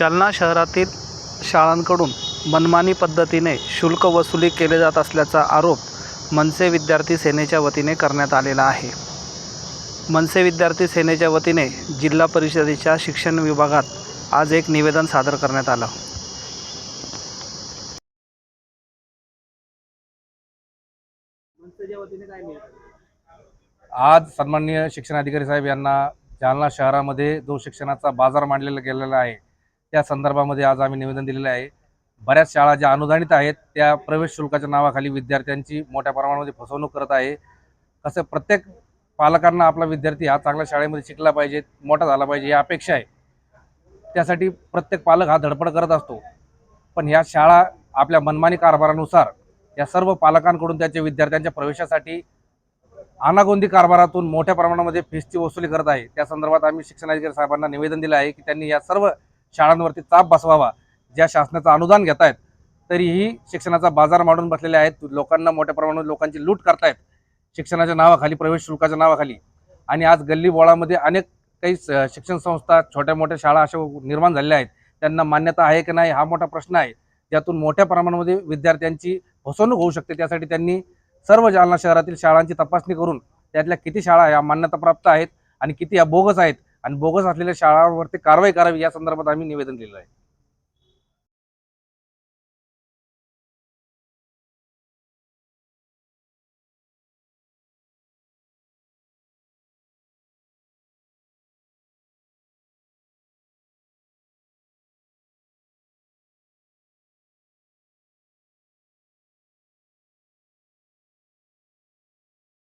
जालना शहरातील शाळांकडून मनमानी पद्धतीने शुल्क वसुली केले जात असल्याचा आरोप मनसे विद्यार्थी सेनेच्या वतीने करण्यात आलेला आहे. मनसे विद्यार्थी सेनेच्या वतीने जिल्हा परिषदेच्या शिक्षण विभागात आज एक निवेदन सादर करण्यात आलं. आज सन्माननीय शिक्षणाधिकारी साहेब यांना जालना शहरामध्ये जो शिक्षणाचा बाजार मांडलेला गेलेला आहे त्या संदर्भामध्ये आज आम्ही निवेदन दिलेलं आहे. बऱ्याच शाळा ज्या अनुदानित आहेत त्या प्रवेश शुल्काच्या नावाखाली विद्यार्थ्यांची मोठ्या प्रमाणामध्ये फसवणूक करत आहे. कसं प्रत्येक पालकांना आपला विद्यार्थी हा चांगल्या शाळेमध्ये शिकला पाहिजे मोठा झाला पाहिजे ही अपेक्षा आहे. त्यासाठी प्रत्येक पालक हा धडपड करत असतो. पण ह्या शाळा आपल्या मनमानी कारभारानुसार या सर्व पालकांकडून त्याच्या विद्यार्थ्यांच्या प्रवेशासाठी अनागोंदी कारभारातून मोठ्या प्रमाणामध्ये फीसची वसुली करत आहे. त्या संदर्भात आम्ही शिक्षणाधिकारी साहेबांना निवेदन दिलं आहे की त्यांनी या सर्व शाळांवरती चाप बसवावा ज्या शासनाचं अनुदान घेत आहेत तरीही शिक्षणाचा बाजार मांडून बसलेले आहेत. लोकांना मोठ्या प्रमाणात लोकांची लूट करतायत. शिक्षणाच्या नावाखाली प्रवेश शुल्काच्या नावाखाली. आणि आज गल्ली बोळामध्ये अनेक काही स- शिक्षण संस्था छोट्या मोठ्या शाळा अशा निर्माण झालेल्या आहेत. त्यांना मान्यता आहे की नाही हा मोठा प्रश्न आहे. ज्यातून मोठ्या प्रमाणामध्ये विद्यार्थ्यांची फसवणूक होऊ शकते. त्यासाठी त्यांनी सर्व जालना शहरातील शाळांची तपासणी करून त्यातल्या किती शाळा या मान्यताप्राप्त आहेत आणि किती या बोगस आहेत आणि बोगस असलेल्या शाळांवरती कारवाई करावी या संदर्भात आम्ही निवेदन दिलेलं आहे.